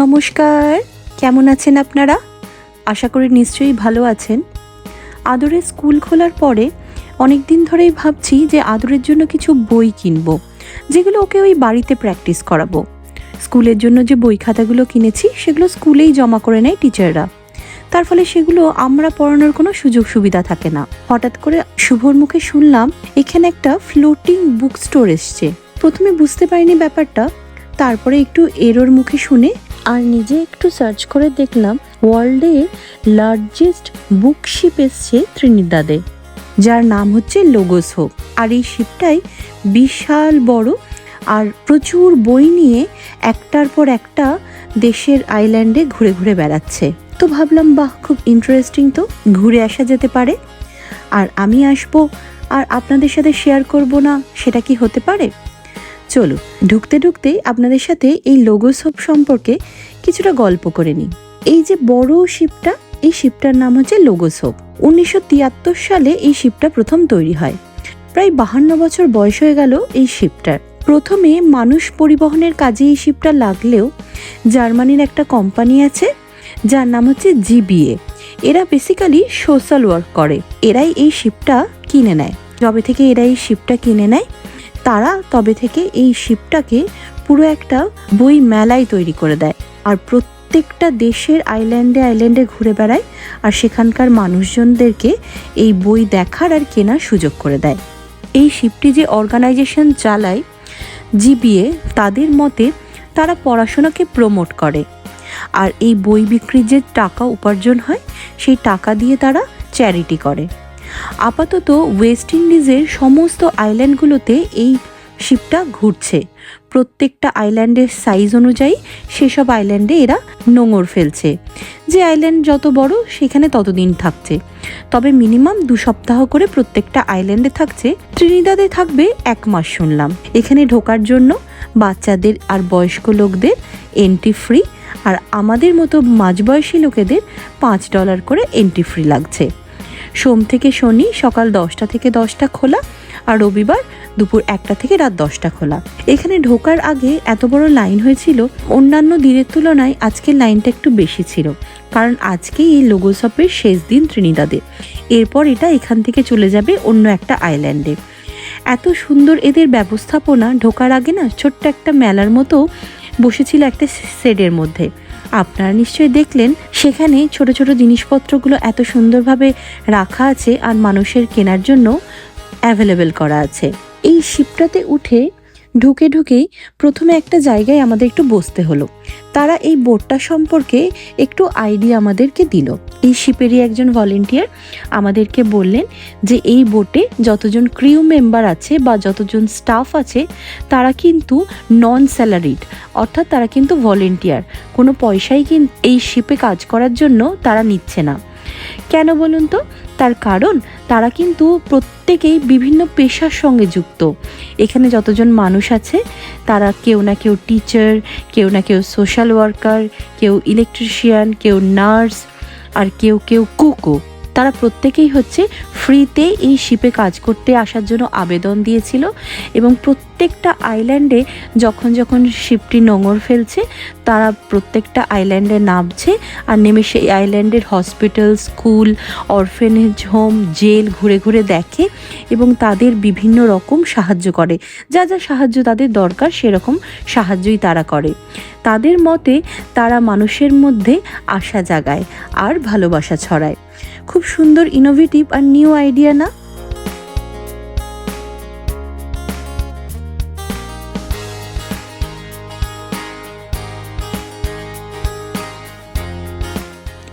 নমস্কার। কেমন আছেন আপনারা? আশা করি নিশ্চয়ই ভালো আছেন। আদরের স্কুল খোলার পরে অনেক দিন ধরেই ভাবছি যে আদরের জন্য কিছু বই কিনবো, যেগুলো ওকে ওই বাড়িতে প্র্যাকটিস করাবো। স্কুলের জন্য যে বই খাতাগুলো কিনেছি, সেগুলো স্কুলেই জমা করে নেয় টিচাররা। তার ফলে সেগুলো আমরা পড়ানোর কোনো সুযোগ সুবিধা থাকে না। হঠাৎ করে শুভর মুখে শুনলাম, এখানে একটা ফ্লোটিং বুক স্টোর এসছে। প্রথমে বুঝতে পারিনি ব্যাপারটা, তারপরে একটু এরোর মুখে শুনে আর নিজে একটু সার্চ করে দেখলাম ওয়ার্ল্ডে লার্জেস্ট বুক শিপ এসছে ত্রিনিদাদে, যার নাম হচ্ছে লোগোস হোপ আর এই শিপটাই বিশাল বড় আর প্রচুর বই নিয়ে একটার পর একটা দেশের আইল্যান্ডে ঘুরে ঘুরে বেড়াচ্ছে। তো ভাবলাম, বাহ, খুব ইন্টারেস্টিং তো, ঘুরে আসা যেতে পারে। আর আমি আসব, আর আপনাদের সাথে শেয়ার করব না, সেটা কি হতে পারে? চলো ঢুকতে ঢুকতেই আপনাদের সাথে এই লোগোসোপ সম্পর্কে কিছুটা গল্প করে নিই। এই যে বড় শিপটা, এই শিপটার নাম হচ্ছে লোগোসোপ উনিশশো তিয়াত্তর সালে এই শিপটা প্রথম তৈরি হয়। প্রায় বাহান্ন বছর বয়স হয়ে গেল এই শিপটার। প্রথমে মানুষ পরিবহনের কাজে এই শিপটা লাগলেও জার্মানির একটা কোম্পানি আছে, যার নাম হচ্ছে জিবিএ। এরা বেসিক্যালি সোশ্যাল ওয়ার্ক করে। এরাই এই শিপটা কিনে নেয়। যবে থেকে এরা এই শিপটা কিনে নেয় তারা তবে থেকে এই শিপটাকে পুরো একটা বই মেলায় তৈরি করে দেয়। আর প্রত্যেকটা দেশের আইল্যান্ডে আইল্যান্ডে ঘুরে বেড়ায় আর সেখানকার মানুষজনদেরকে এই বই দেখার আর কেনার সুযোগ করে দেয়। এই শিপটি যে অর্গানাইজেশন চালায়, জিবিএ, তাদের মতে তারা পড়াশোনাকে প্রমোট করে। আর এই বই বিক্রির যে টাকা উপার্জন হয়, সেই টাকা দিয়ে তারা চ্যারিটি করে। আপাতত ওয়েস্ট ইন্ডিজের সমস্ত আইল্যান্ডগুলোতে এই শিপটা ঘুরছে। প্রত্যেকটা আইল্যান্ডের সাইজ অনুযায়ী সেসব আইল্যান্ডে এরা নোঙর ফেলছে। যে আইল্যান্ড যত বড়, সেখানে ততদিন থাকছে। তবে মিনিমাম দু সপ্তাহ করে প্রত্যেকটা আইল্যান্ডে থাকছে। ত্রিনিদাদে থাকবে এক মাস শুনলাম। এখানে ঢোকার জন্য বাচ্চাদের আর বয়স্ক লোকদের এন্ট্রি ফ্রি আর আমাদের মতো মাঝবয়সী লোকেদের পাঁচ ডলার করে এন্ট্রি ফ্রি লাগছে। সোম থেকে শনি, সকাল দশটা থেকে দশটা খোলা আর রবিবার দুপুর একটা থেকে রাত দশটা খোলা। এখানে ঢোকার আগে এত বড় লাইন হয়েছিল, অন্যান্য দিনের তুলনায় আজকের লাইনটা একটু বেশি ছিল, কারণ আজকে এই লোগোসপের শেষ দিন ত্রিনিদাদে এরপর এটা এখান থেকে চলে যাবে অন্য একটা আইল্যান্ডে। এত সুন্দর এদের ব্যবস্থাপনা, ঢোকার আগে না ছোট্ট একটা মেলার মতো বসেছিল একটা সেডের মধ্যে। আপনারা নিশ্চয়ই দেখলেন, সেখানে ছোট ছোট জিনিসপত্রগুলো এত সুন্দরভাবে রাখা আছে আর মানুষের কেনার জন্য অ্যাভেলেবেল করা আছে। এই শিপটাতে উঠে ঢুকে ঢুকেই প্রথমে একটা জায়গায় আমাদের একটু বসতে হলো। তারা এই বোটটা সম্পর্কে একটু আইডিয়া আমাদেরকে দিল। এই শিপেরই একজন ভলেন্টিয়ার আমাদেরকে বললেন যে এই বোটে যতজন ক্রিউ মেম্বার আছে বা যতজন স্টাফ আছে, তারা কিন্তু নন স্যালারিড অর্থাৎ তারা কিন্তু ভলেন্টিয়ার কোনো পয়সাই কিন্তু এই শিপে কাজ করার জন্য তারা নিচ্ছে না। কেন বলুন তো? তার কারণ, তারা কিন্তু প্রত্যেকেই বিভিন্ন পেশার সঙ্গে যুক্ত। এখানে যতজন মানুষ আছে, তারা কেউ না কেউ টিচার কেউ না কেউ সোশ্যাল ওয়ার্কার কেউ ইলেকট্রিশিয়ান কেউ নার্স আর কেউ কেউ কুকো তারা প্রত্যেকেই হচ্ছে ফ্রিতে এই শিপে কাজ করতে আসার জন্য আবেদন দিয়েছিল এবং প্রত্যেকটা আইল্যান্ডে যখন যখন শিপটি নোঙর ফেলছে, তারা প্রত্যেকটা আইল্যান্ডে নামছে আর নেমে সেই আইল্যান্ডের hospital, school, orphanage home, jail ঘুরে ঘুরে দেখে এবং তাদের বিভিন্ন রকম সাহায্য করে। যা যা সাহায্য তাদের দরকার সেরকম সাহায্যই তারা করে। তাদের মতে তারা মানুষের মধ্যে আশা জাগায় আর ভালোবাসা ছড়ায়। খুব সুন্দর ইনোভেটিভ আর নিউ আইডিয়া না?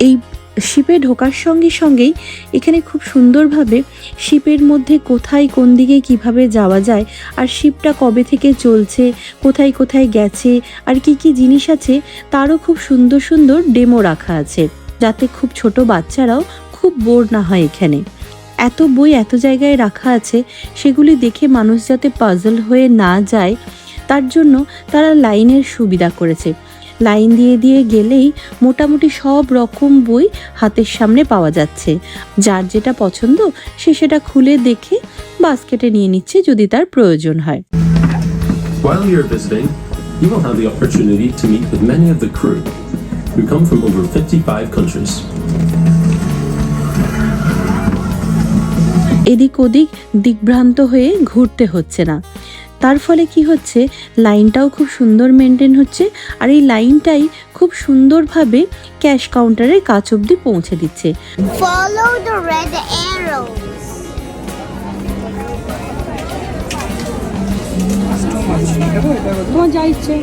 এই শিপে ঢোকার সঙ্গে সঙ্গেই এখানে খুব সুন্দরভাবে শিপের মধ্যে কোথায় কোন দিকে কীভাবে যাওয়া যায় আর শিপটা কবে থেকে চলছে, কোথায় কোথায় গেছে আর কি কি জিনিস আছে, তারও খুব সুন্দর সুন্দর ডেমো রাখা আছে। যাতে খুব ছোট বাচ্চারাও খুব বোর না হয় এখানে। এত বই এত জায়গায় রাখা আছে সেগুলি দেখে মানুষ যাতে পাজল হয়ে না যায় তার জন্য তারা লাইনের সুবিধা করেছে। লাইন দিয়ে দিয়ে গেলেই মোটামুটি সব রকম বই হাতের সামনে পাওয়া যাচ্ছে। যার যেটা পছন্দ সে সেটা খুলে দেখে বাস্কেটে নিয়ে নিচ্ছে যদি তার প্রয়োজন হয়। While you're visiting, you will have the opportunity to meet with many of the crew. Who come from over 55 countries. এদিক ওদিক দিকভ্রান্ত হয়ে ঘুরতে হচ্ছে না তার ফলে কি হচ্ছে লাইনটাও খুব সুন্দর মেনটেন হচ্ছে আর এই লাইনটাই খুব সুন্দরভাবে ক্যাশ কাউন্টারের কাছ অবধি পৌঁছে দিচ্ছে Follow the red arrows. তোমার যা ইচ্ছে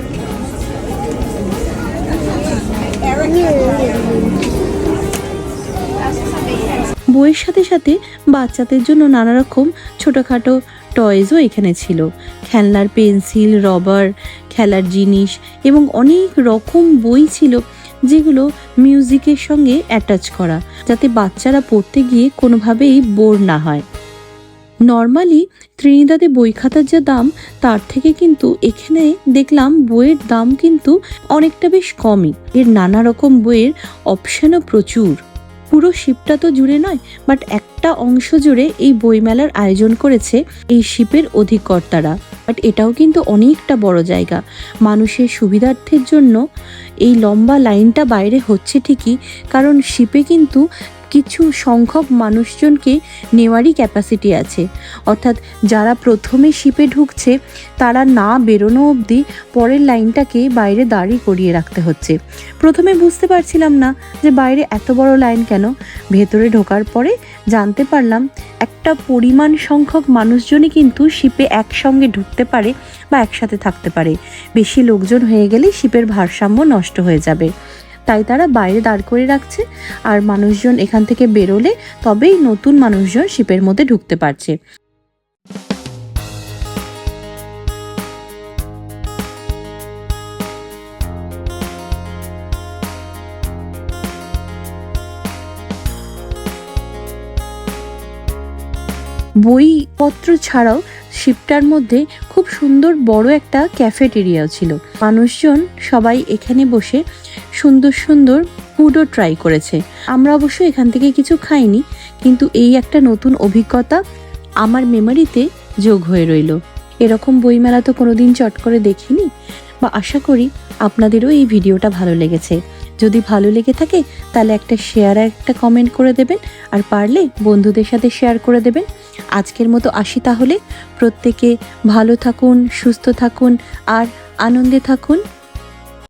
বইয়ের সাথে সাথে বাচ্চাদের জন্য নানা রকম ছোটোখাটো টয়েজও এখানে ছিল। খেলনার পেন্সিল, রবার, খেলার জিনিস এবং অনেক রকম বই ছিল যেগুলো মিউজিকের সঙ্গে অ্যাটাচ করা, যাতে বাচ্চারা পড়তে গিয়ে কোনোভাবেই বোর না হয়। নর্মালি ত্রিনিদাদে বই খাতার যা দাম, তার থেকে কিন্তু এখানে দেখলাম বইয়ের দাম কিন্তু অনেকটা বেশ কমই। এর নানা রকম বইয়ের অপশানও প্রচুর। পুরো শিপটা তো জুড়ে নয় বাট একটা অংশ জুড়ে এই বইমেলার আয়োজন করেছে এই শিপের অধিকর্তারা। বাট এটাও কিন্তু অনেকটা বড় জায়গা। মানুষের সুবিধার্থের জন্য এই লম্বা লাইনটা বাইরে হচ্ছে ঠিকই, কারণ শিপে কিন্তু কিছু সংখ্যক মানুষজনকে নেওয়ারই ক্যাপাসিটি আছে। অর্থাৎ যারা প্রথমে শিপে ঢুকছে, তারা না বেরোনো অবধি পরের লাইনটাকে বাইরে দাঁড়ি করিয়ে রাখতে হচ্ছে। প্রথমে বুঝতে পারছিলাম না যে বাইরে এত বড় লাইন কেন? ভেতরে ঢোকার পরে জানতে পারলাম একটা পরিমাণ সংখ্যক মানুষজনই কিন্তু শিপে একসঙ্গে ঢুকতে পারে বা একসাথে থাকতে পারে। বেশি লোকজন হয়ে গেলে শিপের ভারসাম্য নষ্ট হয়ে যাবে। তাই তারা বাইরে দাঁড় করে রাখছে আর মানুষজন এখান থেকে বেরোলে তবেই নতুন মানুষজন শিপের মধ্যে ঢুকতে পারছে। বইপত্র ছাড়াও শিপটার মধ্যে খুব সুন্দর বড় একটা ক্যাফেটেরিয়াও ছিল। মানুষজন সবাই এখানে বসে সুন্দর সুন্দর ফুডও ট্রাই করেছে। আমরা অবশ্য এখান থেকে কিছু খাইনি, কিন্তু এই একটা নতুন অভিজ্ঞতা আমার মেমোরিতে যোগ হয়ে রইল। এরকম বইমেলা তো কোনোদিন চট করে দেখিনি। আশা করি আপনাদেরও এই ভিডিওটা ভালো লেগেছে। যদি ভালো লেগে থাকে, তাহলে একটা শেয়ার একটা কমেন্ট করে দেবেন, আর পারলে বন্ধুদের সাথে শেয়ার করে দেবেন। আজকের মতো আসি তাহলে। প্রত্যেকে ভালো থাকুন, সুস্থ থাকুন, আর আনন্দে থাকুন।